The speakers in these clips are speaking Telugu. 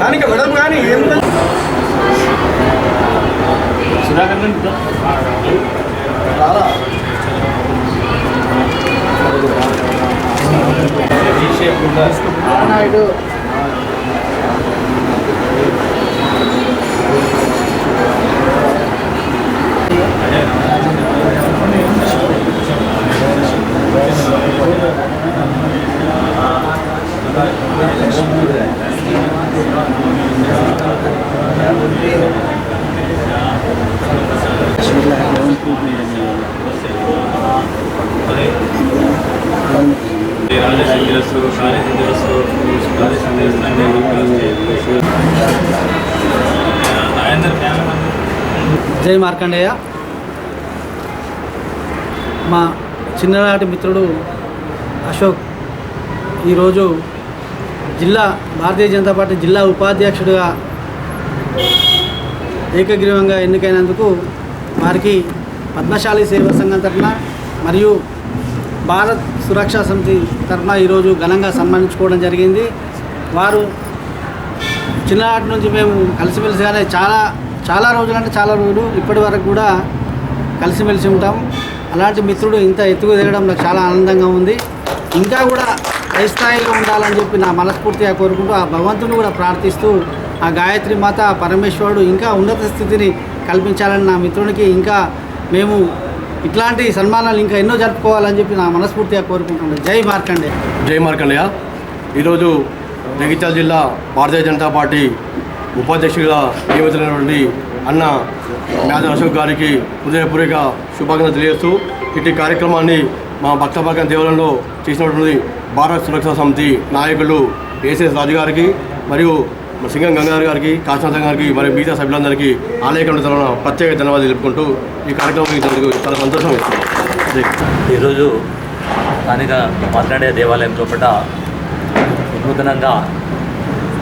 కానీ ఇంకా వెడల్పు కానీ ఏముంది రాలా రాజశేఖరస్సు జై మార్కండేయ. మా చిన్ననాటి మిత్రుడు అశోక్ ఈరోజు జిల్లా భారతీయ జనతా పార్టీ జిల్లా ఉపాధ్యక్షుడిగా ఏకగ్రీవంగా ఎన్నికైనందుకు వారికి పద్మశాలి సేవా సంఘం తరఫున మరియు భారత్ సురక్షా సమితి తరఫున ఈరోజు ఘనంగా సన్మానించుకోవడం జరిగింది. వారు చిన్ననాటి నుంచి మేము కలిసిమెలిసిగానే చాలా చాలా రోజులంటే చాలా రోజులు ఇప్పటి వరకు కూడా కలిసిమెలిసి ఉంటాం. అలాంటి మిత్రుడు ఇంత ఎత్తుకు దిగడం నాకు చాలా ఆనందంగా ఉంది. ఇంకా కూడా పై స్థాయిలో ఉండాలని చెప్పి నా మనస్ఫూర్తిగా కోరుకుంటూ ఆ భగవంతుని కూడా ప్రార్థిస్తూ ఆ గాయత్రి మాత పరమేశ్వరుడు ఇంకా ఉన్నత స్థితిని కల్పించాలని నా మిత్రునికి ఇంకా మేము ఇట్లాంటి సన్మానాలు ఇంకా ఎన్నో జరుపుకోవాలని చెప్పి నా మనస్ఫూర్తిగా కోరుకుంటున్నాను జై మార్కండే. జై మార్కండయ్య ఈరోజు జగిత్యాల జిల్లా భారతీయ జనతా పార్టీ ఉపాధ్యక్షుడిగా నియమితులైనటువంటి అన్న మేధ అశోక్ గారికి హృదయపూర్వక శుభాకాంక్షలు తెలియజేస్తూ ఇటు కార్యక్రమాన్ని మా భక్తభాగం దేవాలయంలో చేసినటువంటి భారత్ సురక్షా సమితి నాయకులు ఏసీఎస్ రాజు గారికి మరియు సింగం గంగాధర్ గారికి కాశీనాథ్ గారికి మరియు మిగతా సభ్యులందరికీ ఆలయ కమిటీ తరఫున ప్రత్యేక ధన్యవాదాలు తెలుపుకుంటూ ఈ కార్యక్రమం చాలా సంతోషం ఇస్తున్నాం ఈరోజు స్థానిక మాట్లాడే దేవాలయం లోపల నూతనంగా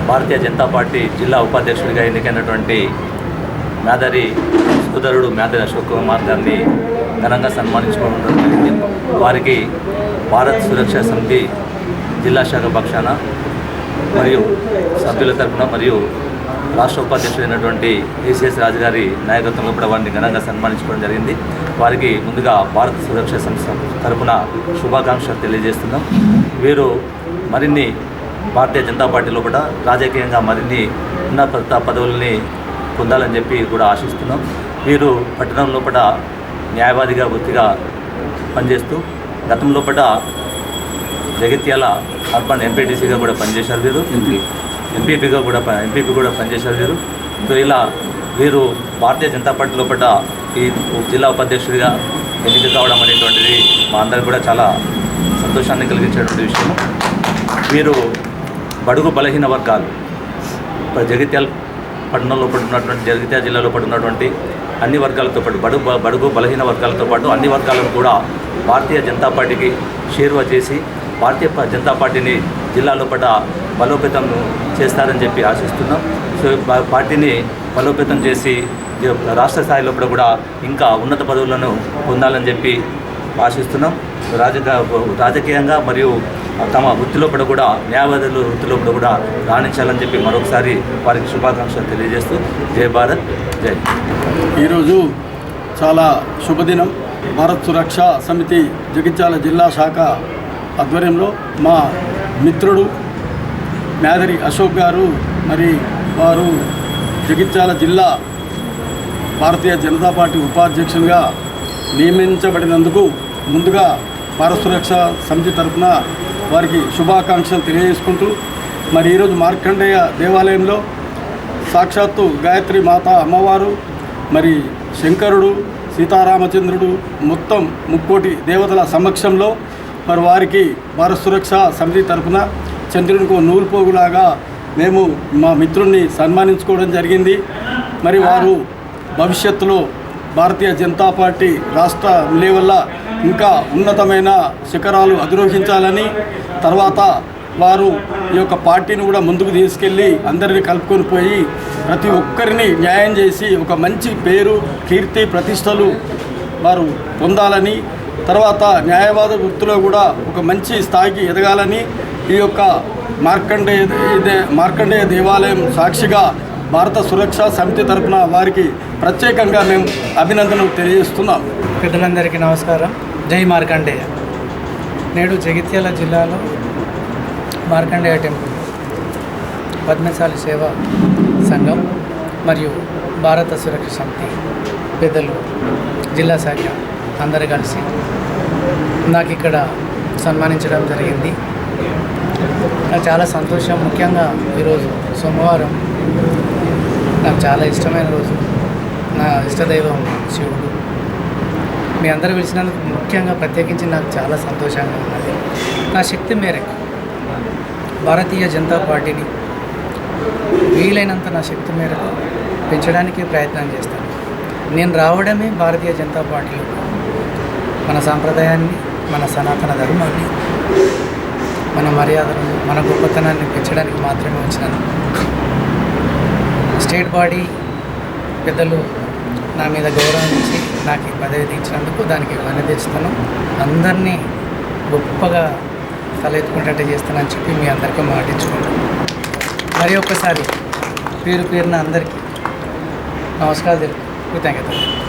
భారతీయ జనతా పార్టీ జిల్లా ఉపాధ్యక్షుడిగా ఎన్నికైనటువంటి మేదరి సోదరుడు మేదరి అశోక్ కుమార్ గారిని ఘనంగా సన్మానించుకోవడం జరిగింది. వారికి భారత్ సురక్షా సమితి జిల్లా శాఖ పక్షాన మరియు సభ్యుల తరఫున మరియు రాష్ట్ర ఉపాధ్యక్షుడైనటువంటి ఏసీఎస్ రాజు గారి నాయకత్వంలో కూడా వారిని ఘనంగా సన్మానించుకోవడం జరిగింది. వారికి ముందుగా భారత సురక్ష సంస్థ తరఫున శుభాకాంక్షలు తెలియజేస్తున్నాం. వీరు మరిన్ని భారతీయ జనతా పార్టీలో కూడా రాజకీయంగా మరిన్ని ఉన్నత పదవుల్ని పొందాలని చెప్పి కూడా ఆశిస్తున్నాం. వీరు పట్టణం లోపల న్యాయవాదిగా వృత్తిగా పనిచేస్తూ గతం లోపల జగిత్యాల అర్బన్ ఎంపీటీసీగా కూడా పనిచేశారు వీరు. ఎంపీపీగా కూడా ఎంపీపీ కూడా పనిచేశారు వీరు. సో ఇలా వీరు భారతీయ జనతా పార్టీ లోపల ఈ జిల్లా ఉపాధ్యక్షుడిగా ఎన్నిక కావడం అనేటువంటిది మా అందరికి కూడా చాలా సంతోషాన్ని కలిగించేటువంటి విషయం. వీరు బడుగు బలహీన వర్గాలు. జగిత్యాల పట్టణంలో పాటు ఉన్నటువంటి జగిత్యాల జిల్లాలో పాటు ఉన్నటువంటి అన్ని వర్గాలతో పాటు బడుగు బడుగు బలహీన వర్గాలతో పాటు అన్ని వర్గాలను కూడా భారతీయ జనతా పార్టీకి షేర్వ చేసి భారతీయ జనతా పార్టీని జిల్లా లోపల బలోపేతం చేస్తారని చెప్పి ఆశిస్తున్నాం. సో పార్టీని బలోపేతం చేసి రాష్ట్ర స్థాయి లోపల కూడా ఇంకా ఉన్నత పదవులను పొందాలని చెప్పి ఆశిస్తున్నాం. రాజక రాజకీయంగా మరియు తమ వృత్తిలో కూడా కూడా న్యాయవాదులు లోపల కూడా రాణించాలని చెప్పి మరొకసారి వారికి శుభాకాంక్షలు తెలియజేస్తూ జై భారత్ జై ఈరోజు చాలా శుభదినం. భారత్ సురక్ష సమితి జగిత్యాల జిల్లా శాఖ ఆధ్వర్యంలో మా మిత్రుడు మేదరి అశోక్ గారు మరి వారు జగిత్యాల జిల్లా భారతీయ జనతా పార్టీ ఉపాధ్యక్షులుగా నియమించబడినందుకు ముందుగా భారత సురక్ష సమితి తరఫున వారికి శుభాకాంక్షలు తెలియజేసుకుంటూ మరి ఈరోజు మార్కండేయ దేవాలయంలో సాక్షాత్తు గాయత్రి మాత అమ్మవారు మరి శంకరుడు సీతారామచంద్రుడు మొత్తం ముక్కోటి దేవతల సమక్షంలో మరి వారికి భారత సురక్ష సమితి తరపున చంద్రునికి నూలు పోగులాగా మేము మా మిత్రుణ్ణి సన్మానించుకోవడం జరిగింది. మరి వారు భవిష్యత్తులో భారతీయ జనతా పార్టీ రాష్ట్ర లెవెల్ల ఇంకా ఉన్నతమైన శిఖరాలు అధిరోహించాలని తర్వాత వారు ఈ యొక్క పార్టీని కూడా ముందుకు తీసుకెళ్ళి అందరిని కలుపుకొని పోయి ప్రతి ఒక్కరిని న్యాయం చేసి ఒక మంచి పేరు కీర్తి ప్రతిష్టలు వారు పొందాలని తర్వాత న్యాయవాద వృత్తిలో కూడా ఒక మంచి స్థాయికి ఎదగాలని ఈ యొక్క మార్కండేయ మార్కండేయ దేవాలయం సాక్షిగా భారత సురక్షా సమితి తరపున వారికి ప్రత్యేకంగా మేము అభినందనలు తెలియజేస్తున్నాం. పెద్దలందరికీ నమస్కారం. జై మార్కండేయ. నేడు జగిత్యాల జిల్లాలో మార్కండేయ టెంపుల్ పద్మశాలి సేవా సంఘం మరియు భారత సురక్ష సమితి పెద్దలు జిల్లా శాఖ అందరు కలిసి నాకు ఇక్కడ సన్మానించడం జరిగింది. నాకు చాలా సంతోషం. ముఖ్యంగా ఈరోజు సోమవారం నాకు చాలా ఇష్టమైన రోజు. నా ఇష్టదైవం శివుడు. మీ అందరూ పిలిచినందుకు ముఖ్యంగా ప్రత్యేకించి నాకు చాలా సంతోషంగా ఉన్నది. నా శక్తి మేరకు భారతీయ జనతా పార్టీని వీలైనంత నా శక్తి మేరకు పెంచడానికి ప్రయత్నం చేస్తాను. నేను రావడమే భారతీయ జనతా పార్టీలో మన సాంప్రదాయాన్ని మన సనాతన ధర్మాన్ని మన మర్యాదలను మన గొప్పతనాన్ని పెంచడానికి మాత్రమే వచ్చినాను స్టేట్ బాడీ పెద్దలు నా మీద గౌరవం ఇచ్చి నాకు పదవి ఇచ్చినందుకు దానికి తెచ్చుతాను అందరినీ గొప్పగా తలెత్తుకుంటే చేస్తానని చెప్పి మీ అందరికీ మాటించుకుంటాను మరి ఒక్కసారి పేరు పేరున అందరికీ నమస్కారాలు తెలుపు కృతజ్ఞతలు